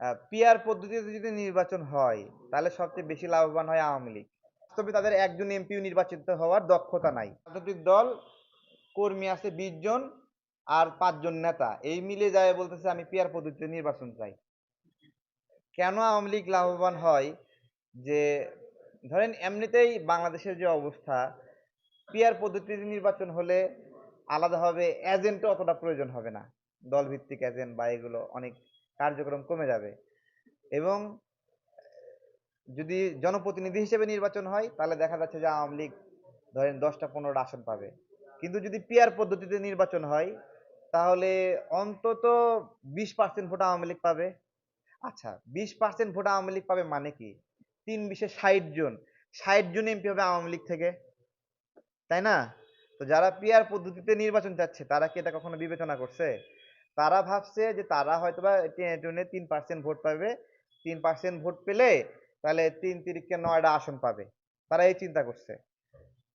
Peer পদ্ধতিতে যদি নির্বাচন হয়, তাহলে সবচেয়ে বেশি লাভবান হয় আওয়ামী লীগ। তবে তাদের একজন এমপিও নির্বাচিত হওয়ার দক্ষতা নাই। রাজনৈতিক দল, কর্মী আছে বিশ জন আর পাঁচজন নেতা। এই মিলে যায় বলতেছে, আমি পিয়ার পদ্ধতিতে নির্বাচন চাই। কেন আওয়ামী লীগ লাভবান হয়? যে, ধরেন এমনিতেই বাংলাদেশের যে অবস্থা পিয়ার পদ্ধতিতে নির্বাচন হলে আলাদাভাবে এজেন্টও অতটা প্রয়োজন হবে না। দল ভিত্তিক এজেন্ট বা এগুলো অনেক কার্যক্রম কমে যাবে। এবং যদি জনপ্রতিনিধি হিসেবে নির্বাচন হয়, তাহলে দেখা যাচ্ছে যে আওয়ামী লীগ ধরেন দশটা, পনেরোটা আসন পাবে। কিন্তু যদি পিয়ার পদ্ধতিতে নির্বাচন হয়, তাহলে অন্তত বিশ পার্সেন্ট ভোট আওয়ামী লীগ পাবে। আচ্ছা বিশ পার্সেন্ট ভোট আওয়ামী লীগ পাবে মানে কি? তিন বিশে ষাট জন। ষাট জন এমপি হবে আওয়ামী লীগ থেকে। তাই না? তো যারা পিয়ার পদ্ধতিতে নির্বাচন চাচ্ছে, তারা কি এটা কখনো বিবেচনা করছে? তারা ভাবছে যে তারা হয়তোবা টেনে টুনে তিন পার্সেন্ট ভোট পাবে। তিন পার্সেন্ট ভোট পেলে তাহলে তিন তিরিখকে নয়টা আসন পাবে। তারা এই চিন্তা করছে।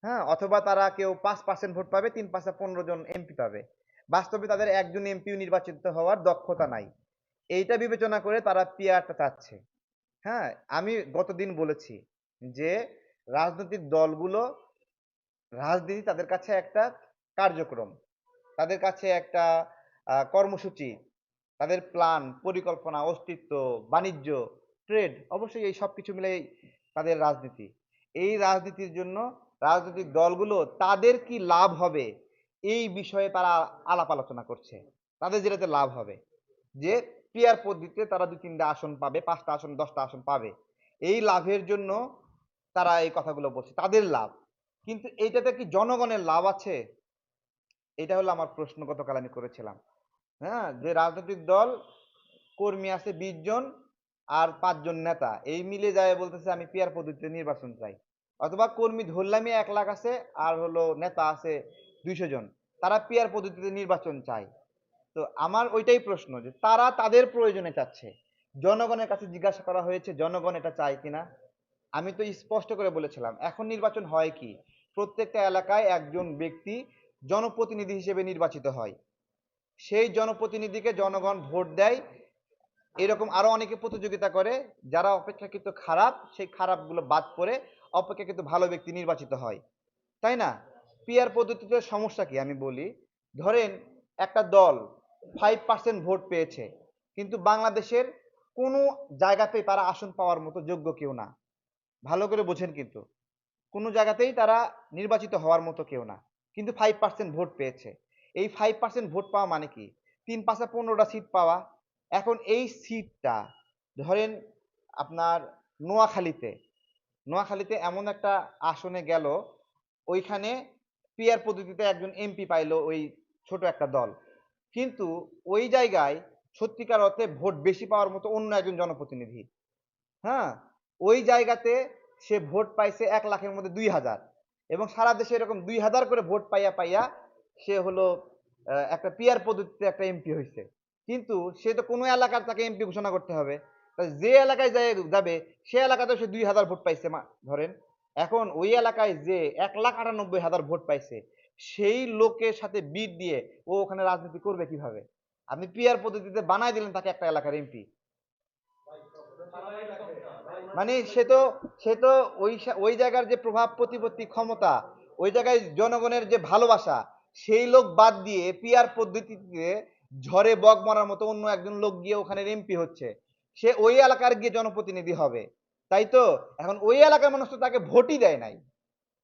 হ্যাঁ অথবা তারা কেউ পাঁচ পার্সেন্ট ভোট পাবে, তিন পাঁচটা পনেরো জন এমপি পাবে। বাস্তবে তাদের একজন এমপিও নির্বাচিত হওয়ার দক্ষতা নাই। এইটা বিবেচনা করে তারা পিয়ারটা চাচ্ছে। হ্যাঁ আমি গতদিন বলেছি যে রাজনৈতিক দলগুলো রাজনীতি তাদের কাছে একটা কার্যক্রম। তাদের কাছে একটা কর্মসূচি, তাদের প্ল্যান পরিকল্পনা, অস্তিত্ব, বাণিজ্য ট্রেড অবশ্যই এই সব কিছু মিলেই তাদের রাজনীতি। এই রাজনীতির জন্য রাজনৈতিক দলগুলো তাদের কি লাভ হবে, এই বিষয়ে তারা আলাপ আলোচনা করছে। তাদের যেটাতে লাভ হবে, যে পিয়ার পদ্ধতিতে তারা দু তিনটা আসন পাবে পাঁচটা আসন দশটা আসন পাবে। এই লাভের জন্য তারা এই কথাগুলো বলছে, তাদের লাভ। কিন্তু এইটাতে কি জনগণের লাভ আছে? এটা হলো আমার প্রশ্ন গতকাল আমি করেছিলাম। হ্যাঁ? যে রাজনৈতিক দল, কর্মী আছে বিশ জন আর পাঁচজন নেতা। এই মিলে যায় বলতেছে, আমি পিয়ার পদ্ধতিতে নির্বাচন চাই। অথবা কর্মী ধরলামই এক লাখ আছে আর হলো নেতা আছে দুইশো জন। তারা পিয়ার পদ্ধতিতে নির্বাচন চায়। তো আমার ওইটাই প্রশ্ন যে, তারা তাদের প্রয়োজনে চাচ্ছে। জনগণের কাছে জিজ্ঞাসা করা হয়েছে, জনগণ এটা চায় কিনা? আমি তো স্পষ্ট করে বলেছিলাম, এখন নির্বাচন হয় কি? প্রত্যেকটা এলাকায় একজন ব্যক্তি জনপ্রতিনিধি হিসেবে নির্বাচিত হয়। সেই জনপ্রতিনিধিকে জনগণ ভোট দেয়। এরকম আরও অনেকে প্রতিযোগিতা করে যারা অপেক্ষাকৃত খারাপ, সেই খারাপগুলো বাদ পড়ে অপেক্ষাকৃত ভালো ব্যক্তি নির্বাচিত হয়। তাই না? পিয়ার পদ্ধতিতে সমস্যা কি? আমি বলি, ধরেন একটা দল ফাইভ পার্সেন্ট ভোট পেয়েছে, কিন্তু বাংলাদেশের কোনো জায়গাতেই তারা আসন পাওয়ার মতো যোগ্য কেউ না। ভালো করে বোঝেন কিন্তু। কোনো জায়গাতেই তারা নির্বাচিত হওয়ার মতো কেউ না, কিন্তু ফাইভ পার্সেন্ট ভোট পেয়েছে। এই ফাইভ পার্সেন্ট ভোট পাওয়া মানে কি? তিন পাঁচে পনেরোটা সিট পাওয়া। এখন এই সিটটা ধরেন আপনার নোয়াখালীতে নোয়াখালীতে এমন একটা আসনে গেল, ওইখানে পিয়ার পদ্ধতিতে একজন এমপি পাইলো ওই ছোট একটা দল। কিন্তু ওই জায়গায় সত্যিকার অর্থে ভোট বেশি পাওয়ার মতো অন্য একজন জনপ্রতিনিধি। হ্যাঁ? ওই জায়গাতে সে ভোট পাইছে এক লাখের মধ্যে দুই হাজার। এবং সারা দেশে এরকম দুই হাজার করে ভোট পাইয়া পাইয়া সে হলো একটা পিয়ার পদ্ধতিতে একটা এমপি হয়েছে কিন্তু সে তো কোনো এলাকার তাকে এমপি ঘোষণা করতে হবে। যে এলাকায় যাবে, সে এলাকাতে সে দুই হাজার ভোট পাইছে মা- ধরেন। এখন ওই এলাকায় যে এক লাখ আটানব্বই হাজার ভোট পাইছে, সেই লোকের সাথে বিট দিয়ে ও ওখানে রাজনীতি করবে কীভাবে? আপনি পিয়ার পদ্ধতিতে বানাই দিলেন তাকে একটা এলাকার এমপি মানে সে তো সে তো ওই ওই জায়গার যে প্রভাব প্রতিপত্তি ক্ষমতা, ওই জায়গায় জনগণের যে ভালোবাসা সেই লোক বাদ দিয়ে পিয়ার পদ্ধতিতে ঝড়ে বক মারার মতো অন্য একজন লোক গিয়ে ওখানে এমপি হচ্ছে। সে ওই এলাকার গিয়ে জনপ্রতিনিধি হবে। তাই তো? এখন ওই এলাকার মানুষ তো তাকে ভোটই দেয় নাই।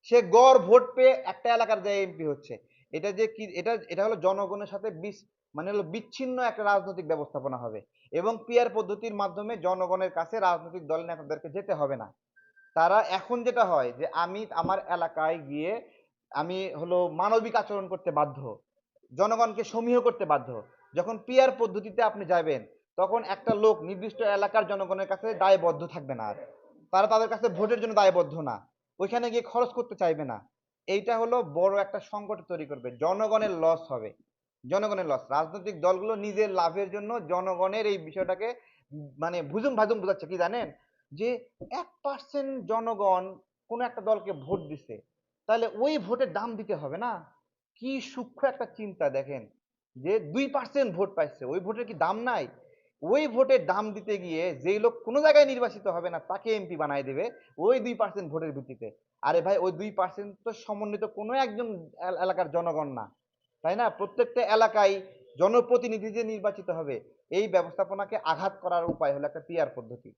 সে গড় ভোট পেয়ে একটা এলাকার যায় এমপি হচ্ছে। এটা যে কি, এটা এটা হলো জনগণের সাথে বিস মানে হলো বিচ্ছিন্ন একটা রাজনৈতিক ব্যবস্থাপনা হবে। এবং পিয়ার পদ্ধতির মাধ্যমে জনগণের কাছে রাজনৈতিক দল নেতাদেরকে যেতে হবে না। তারা এখন যেটা হয় যে আমি আমার এলাকায় গিয়ে আমি হলো মানবিক আচরণ করতে বাধ্য, জনগণকে সমীহ করতে বাধ্য। যখন পিয়ার পদ্ধতিতে আপনি যাবেন, তখন একটা লোক নির্দিষ্ট এলাকার জনগণের কাছে দায়বদ্ধ থাকবে না আর। তারা তাদের কাছে ভোটের জন্য দায়বদ্ধ না। ওইখানে গিয়ে খরচ করতে চাইবে না। এইটা হলো বড় একটা সংকট তৈরি করবে। জনগণের লস হবে। জনগণের লস রাজনৈতিক দলগুলো নিজের লাভের জন্য জনগণের এই বিষয়টাকে মানে ভুজুম ভাজুম বোঝাচ্ছে, কি জানেন? যে এক পার্সেন্ট জনগণ কোন একটা দলকে ভোট দিছে। তাহলে ওই ভোটের দাম দিতে হবে না। কি সূক্ষ্ম একটা চিন্তা দেখেন, যে দুই পার্সেন্ট ভোট পাইছে, ওই ভোটের কি দাম নাই? ওই ভোটের দাম দিতে গিয়ে যেই লোক কোনো জায়গায় নির্বাচিত হবে না, তাকে এমপি বানাই দেবে ওই দুই পার্সেন্ট ভোটের ভিত্তিতে। আরে ভাই, ওই দুই পার্সেন্ট তো সমন্বিত কোনো একজন এলাকার জনগণ না। তাই না? প্রত্যেকটা এলাকায় জনপ্রতিনিধি যে নির্বাচিত হবে, এই ব্যবস্থাপনাকে আঘাত করার উপায় হলো একটা পিয়ার পদ্ধতি।